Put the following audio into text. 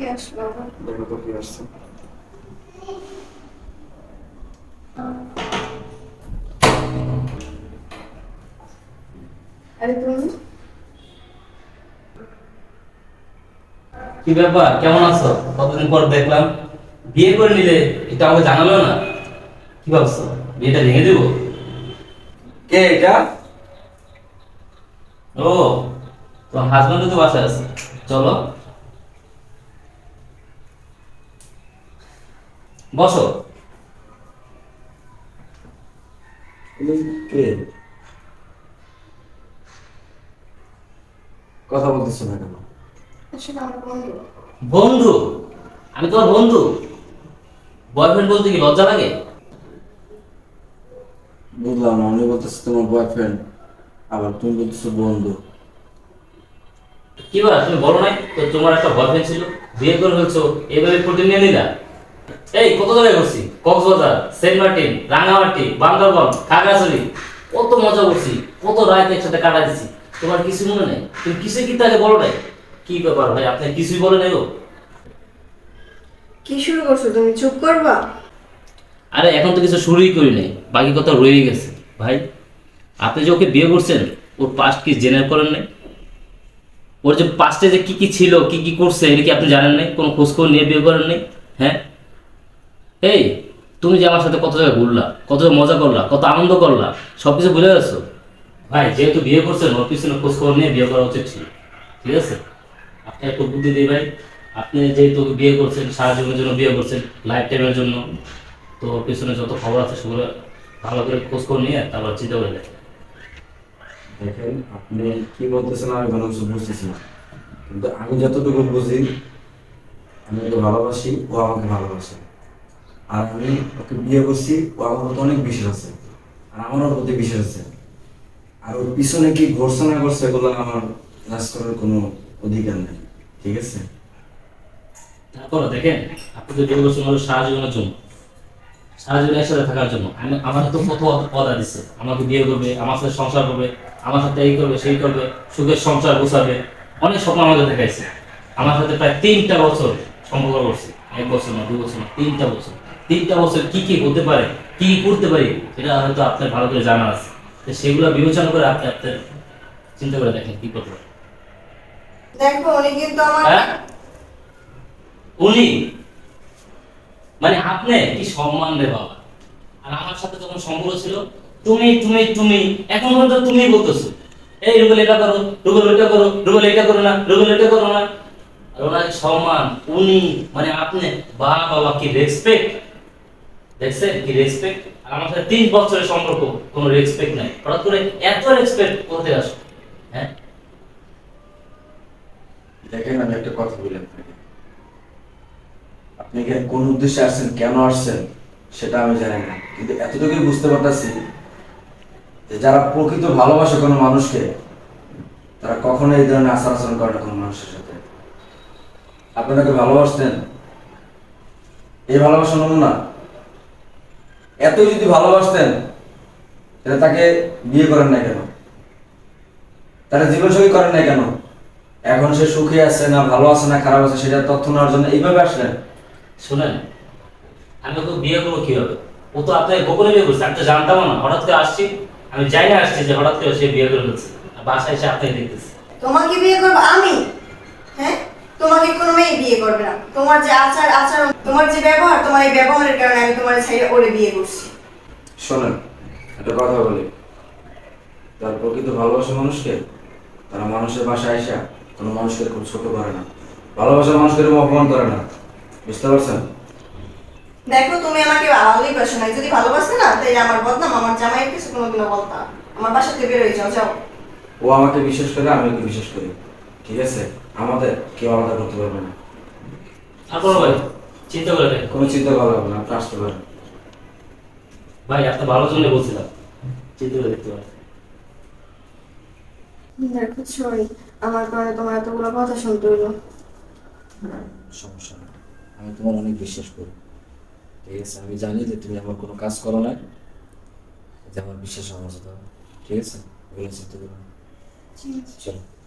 কে আসলো আবার? দেখো তো কি আসছে। আরে তুমি? কি ব্যাপার? কেমন আছো? কতদিন পর দেখলাম। বিয়ে করে নিলে এটা আমাকে জানালো না। কি ভাবছ? বিয়েটা ভেঙে দেবো? কে এটা? ও তোমার হাজবেন্ড তো বাসায় আছে। চলো। বসো। কে? কথা বলতেছো না কেন? বন্ধু। আমি তোমার বন্ধু। বয়ফ্রেন্ড বলতে কি লজ্জা লাগে? বুঝলাম আমি বলতেছি তোমার বয়ফ্রেন্ড আবার তুমি বলতেছো বন্ধু। কি বার তুমি বলো নাই তো তোমার একটা বয়ফ্রেন্ড ছিল বিয়ে করে ফেলছো এইভাবে প্রোটিন নিয়ে নিলা? এই কত জায়গায় করছি কক্সবাজার সেন্ট মার্টিন রাঙামাটি বান্দরবন খাগড়াছড়ি। কত মজা করছি কত রাত একসাথে কাটা দিছি তোমার কিছু মনে নেই? তুমি কিছুই কিন্তু আগে বলো নাই? কি ব্যাপার ভাই আপনি কিছুই বলে নাই গো। কি শুরু করছ তুমি? চুপ করবা? আরে এখন তো কিছু শুরুই করি নাই। বাকি কথা রয়ে গেছে। ভাই আপনি যে ওকে বিয়ে করছেন ওর পাস্ট কি জেনে করেন নাই? ওর যে পাস্টে যে কি কি ছিল কি কি করছে এটা কি আপনি জানেন নাই? কোনো খোঁজ খবর নিয়ে বিয়ে করেন নাই? হ্যাঁ? এই তুমি যে আমার সাথে কত জায়গায় ঘুরলা কত জায়গায় মজা করলা কত আনন্দ করলা সব কিছু ভুলে গেছো? ভাই যেহেতু বিয়ে করছেন ওর পিছনে খোঁজ খবর নিয়ে বিয়ে করা উচিত ছিল ঠিক আছে? আপনি একটু বুদ্ধি দিই ভাই আপনি যেহেতু বিয়ে করছেন সারা জীবনের জন্য বিয়ে করছেন লাইফ টাইমের জন্য তো ওর পিছনে যত খবর আছে সেগুলো ভালো করে খোঁজ খবর নিয়ে তারপর চিন্তা করে দেখেন। দেখেন আপনি কি বলতেছেন আমি কোনো কিছু বুঝতেছি না। কিন্তু আমি যতটুকু বুঝি আমি ওকে ভালোবাসি ও আমাকে ভালোবাসে। আর আমি ওকে বিয়ে করছি, ও আমার প্রতি অনেক বিশ্বাস আছে। আর আমার ওর প্রতি বিশ্বাস আছে। আর ওর পিছনে কি ঘটছে না করছে এগুলো আমার জাজ করার কোনো অধিকার নেই, ঠিক আছে? তারপর দেখেন, আপনি তো বিয়ে করছেন হলো সারা জন্য। সারা জীবন একসাথে থাকার জন্য। আমি, আমার তো কত পদা দিচ্ছে আমাকে বিয়ে করবে, আমার সাথে সংসার করবে, আমার সাথে এই করবে, সেই করবে, সুখের সংসার গোছাবে। অনেক স্বপ্ন আমাকে দেখাইছে। আমার সাথে প্রায় তিনটা বছর সম্পর্ক করছে। এক বছর না, দু বছর না, তিনটা বছর। তিনটা বছর কি কি হতে পারে কি কি করতে পারি এটা হয়তো আপনার ভালো করে জানা আছে। তো সেগুলো বিবেচনা করে আপনি আপনার চিন্তা করে দেখেন কি করতে পারেন দেখো উনি কিন্তু আমার হ্যাঁ? উনি মানে আপনি কি সম্মান আর আমার সাথে যখন সম্পর্ক ছিল তুমি তুমি তুমি এখন পর্যন্ত তুমি বলতেছো। এই রুবেল এটা করো রুবেল এটা করো রুবেল এটা করো না রুবেল এটা করো না। ওনার সম্মান উনি মানে আপনি বা বাবা কি রেসপেক্ট দেখছেন কি রেসপেক্ট আর আমার সাথে তিন বছরের সম্পর্ক, কোনো রেসপেক্ট নাই। হঠাৎ করে এত রেসপেক্ট করতে আসো হ্যাঁ? দেখেন, আমি একটা কথা বলি আপনি এখানে কোন উদ্দেশ্যে আসছেন, কেন আসছেন, সেটা আমি জানি না। কিন্তু এতটুকুই বুঝতে পারতেছি যে যারা প্রকৃত ভালোবাসে কোনো মানুষকে, তারা কখনো এই ধরনের আচার আচরণ করে না কোনো মানুষের সাথে। আপনাকে ভালোবাসতেন? এই ভালোবাসা নমুনা? এতই যদি ভালোবাসতেন তাহলে তাকে বিয়ে করেন না কেন? তারা জীবনসঙ্গী করেন না কেন? এখন সে সুখী আছে না ভালো আছে না খারাপ আছে সেটা তথ্য নেওয়ার জন্য এইভাবে আসলেন। শুনেন আমি ওকে বিয়ে করব কীভাবে? ও তো আপনাকে গোপনে বিয়ে করছে আমি তো জানতাম না। হঠাৎ করে আসছি আমি যাই না আসছি যে হঠাৎ করে সে বিয়ে করে ফেলছে। বাসায় এসে আপনাকে দেখতেছি। তোমাকে বিয়ে করব আমি? হ্যাঁ? তোমাকে কোনো মেয়ে বিয়ে করবে না। তোমার যে আচার আচরণ তোমার যে ব্যবহার তোমার এই ব্যবহারের কারণে আমি তোমার ছেড়ে ওরে বিয়ে করছি। শোনেন একটা কথা বলি। যার প্রকৃত ভালোবাসা মানুষকে তারা মানুষের বাসায় আসা কোনো মানুষকে খুব ছোট করে না। ভালোবাসার মানুষকে অপমান করে না। বুঝতে পারছেন? দেখো তুমি আমাকে ভালোই বাসো না। যদি ভালোবাসতে না তাই আমার বদনাম আমার জামাইয়ের কিছু কোনোদিনও বলতা আমার বাসা থেকে বেরোয় যাও যাও। ও আমাকে বিশ্বাস করে আমি ওকে বিশ্বাস করি? ঠিক আছে? আমাদের কেউ আলাদা করতে পারবে না। তারপর ভাই চিন্তা করে দেখেন। কোনো চিন্তা করা হবে না আপনি আসতে পারেন। ভাই আপনার ভালোর জন্য বলছিলাম। চিন্তা করে দেখতে পারেন। দেখো সরি আমার কারণে তোমার এতগুলো কথা শুনতে হলো সমস্যা নেই। আমি তোমার অনেক বিশ্বাস করি। ঠিক আছে আমি জানি যে তুমি আমার কোনো কাজ করো না যে আমার বিশ্বাস আমার সাথে ঠিক আছে? বলে চিন্তা করো চলো।